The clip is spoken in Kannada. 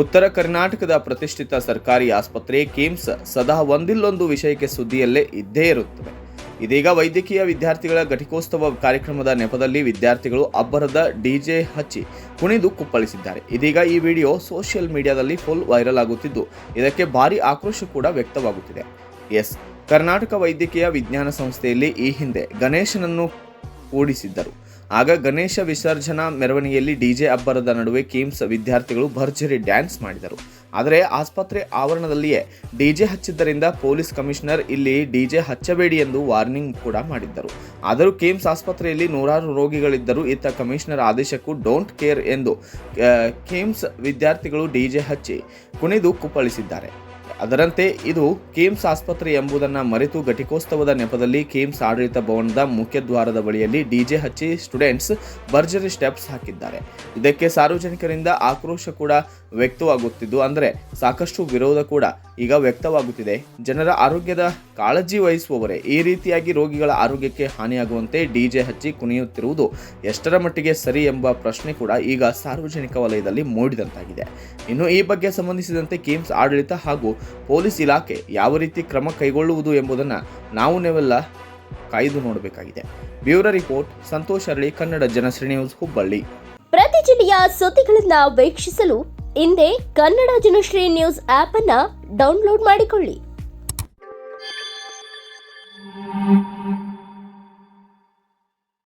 ಉತ್ತರ ಕರ್ನಾಟಕದ ಪ್ರತಿಷ್ಠಿತ ಸರ್ಕಾರಿ ಆಸ್ಪತ್ರೆ ಕಿಮ್ಸ್ ಸದಾ ಒಂದಿಲ್ಲೊಂದು ವಿಷಯಕ್ಕೆ ಸುದ್ದಿಯಲ್ಲೇ ಇದ್ದೇ ಇರುತ್ತದೆ. ಇದೀಗ ವೈದ್ಯಕೀಯ ವಿದ್ಯಾರ್ಥಿಗಳ ಘಟಿಕೋತ್ಸವ ಕಾರ್ಯಕ್ರಮದ ನೆಪದಲ್ಲಿ ವಿದ್ಯಾರ್ಥಿಗಳು ಅಬ್ಬರದ ಡಿಜೆ ಹಚ್ಚಿ ಕುಣಿದು ಕುಪ್ಪಳಿಸಿದ್ದಾರೆ. ಇದೀಗ ಈ ವಿಡಿಯೋ ಸೋಷಿಯಲ್ ಮೀಡಿಯಾದಲ್ಲಿ ಫುಲ್ ವೈರಲ್ ಆಗುತ್ತಿದ್ದು, ಇದಕ್ಕೆ ಭಾರಿ ಆಕ್ರೋಶ ಕೂಡ ವ್ಯಕ್ತವಾಗುತ್ತಿದೆ. ಎಸ್. ಕರ್ನಾಟಕ ವೈದ್ಯಕೀಯ ವಿಜ್ಞಾನ ಸಂಸ್ಥೆಯಲ್ಲಿ ಈ ಹಿಂದೆ ಗಣೇಶನನ್ನು ಕೂಡಿಸಿದ್ದರು. ಆಗ ಗಣೇಶ ವಿಸರ್ಜನಾ ಮೆರವಣಿಗೆಯಲ್ಲಿ ಡಿಜೆ ಅಬ್ಬರದ ನಡುವೆ ಕಿಮ್ಸ್ ವಿದ್ಯಾರ್ಥಿಗಳು ಭರ್ಜರಿ ಡ್ಯಾನ್ಸ್ ಮಾಡಿದರು. ಆದರೆ ಆಸ್ಪತ್ರೆ ಆವರಣದಲ್ಲಿಯೇ ಡಿಜೆ ಹಚ್ಚಿದ್ದರಿಂದ ಪೊಲೀಸ್ ಕಮಿಷನರ್ ಇಲ್ಲಿ ಡಿಜೆ ಹಚ್ಚಬೇಡಿ ಎಂದು ವಾರ್ನಿಂಗ್ ಕೂಡ ಮಾಡಿದ್ದರು. ಆದರೂ ಕಿಮ್ಸ್ ಆಸ್ಪತ್ರೆಯಲ್ಲಿ ನೂರಾರು ರೋಗಿಗಳಿದ್ದರೂ ಇತ್ತ ಕಮಿಷನರ್ ಆದೇಶಕ್ಕೂ ಡೋಂಟ್ ಕೇರ್ ಎಂದು ಕಿಮ್ಸ್ ವಿದ್ಯಾರ್ಥಿಗಳು ಡಿಜೆ ಹಚ್ಚಿ ಕುಣಿದು ಕುಪ್ಪಳಿಸಿದ್ದಾರೆ. ಅದರಂತೆ ಇದು ಕೇಮ್ಸ್ ಆಸ್ಪತ್ರೆ ಎಂಬುದನ್ನು ಮರೆತು ಘಟಿಕೋತ್ಸವದ ನೆಪದಲ್ಲಿ ಕೇಮ್ಸ್ ಆಡಳಿತ ಭವನದ ಮುಖ್ಯದ್ವಾರದ ಬಳಿಯಲ್ಲಿ ಡಿಜೆ ಹಚ್ಚಿ ಸ್ಟೂಡೆಂಟ್ಸ್ ಭರ್ಜರಿ ಸ್ಟೆಪ್ಸ್ ಹಾಕಿದ್ದಾರೆ. ಇದಕ್ಕೆ ಸಾರ್ವಜನಿಕರಿಂದ ಆಕ್ರೋಶ ಕೂಡ ವ್ಯಕ್ತವಾಗುತ್ತಿದ್ದು, ಅಂದರೆ ಸಾಕಷ್ಟು ವಿರೋಧ ಕೂಡ ಈಗ ವ್ಯಕ್ತವಾಗುತ್ತಿದೆ. ಜನರ ಆರೋಗ್ಯದ ಕಾಳಜಿ ವಹಿಸುವವರೇ, ಈ ರೀತಿಯಾಗಿ ರೋಗಿಗಳ ಆರೋಗ್ಯಕ್ಕೆ ಹಾನಿಯಾಗುವಂತೆ ಡಿಜೆ ಹಚ್ಚಿ ಕುಣಿಯುತ್ತಿರುವುದು ಎಷ್ಟರ ಮಟ್ಟಿಗೆ ಸರಿ ಎಂಬ ಪ್ರಶ್ನೆ ಕೂಡ ಈಗ ಸಾರ್ವಜನಿಕ ವಲಯದಲ್ಲಿ ಮೂಡಿದಂತಾಗಿದೆ. ಇನ್ನು ಈ ಬಗ್ಗೆ ಸಂಬಂಧಿಸಿದಂತೆ ಕೇಮ್ಸ್ ಆಡಳಿತ ಹಾಗೂ ಪೊಲೀಸ್ ಇಲಾಖೆ ಯಾವ ರೀತಿ ಕ್ರಮ ಕೈಗೊಳ್ಳುವುದು ಎಂಬುದನ್ನು ನಾವು ನೀವೆಲ್ಲ ಕಾಯ್ದು ನೋಡಬೇಕಾಗಿದೆ. ಬ್ಯೂರೋ ರಿಪೋರ್ಟ್, ಸಂತೋಷ್ ಅರಳಿ ಕನ್ನಡ ಜನಶ್ರೀ ನ್ಯೂಸ್, ಹುಬ್ಬಳ್ಳಿ. ಪ್ರತಿ ಜಿಲ್ಲೆಯ ಸುದ್ದಿಗಳನ್ನ ವೀಕ್ಷಿಸಲು ಹಿಂದೆ ಕನ್ನಡ ಜನಶ್ರೀ ನ್ಯೂಸ್ ಆಪ್ ಅನ್ನ ಡೌನ್ಲೋಡ್ ಮಾಡಿಕೊಳ್ಳಿ.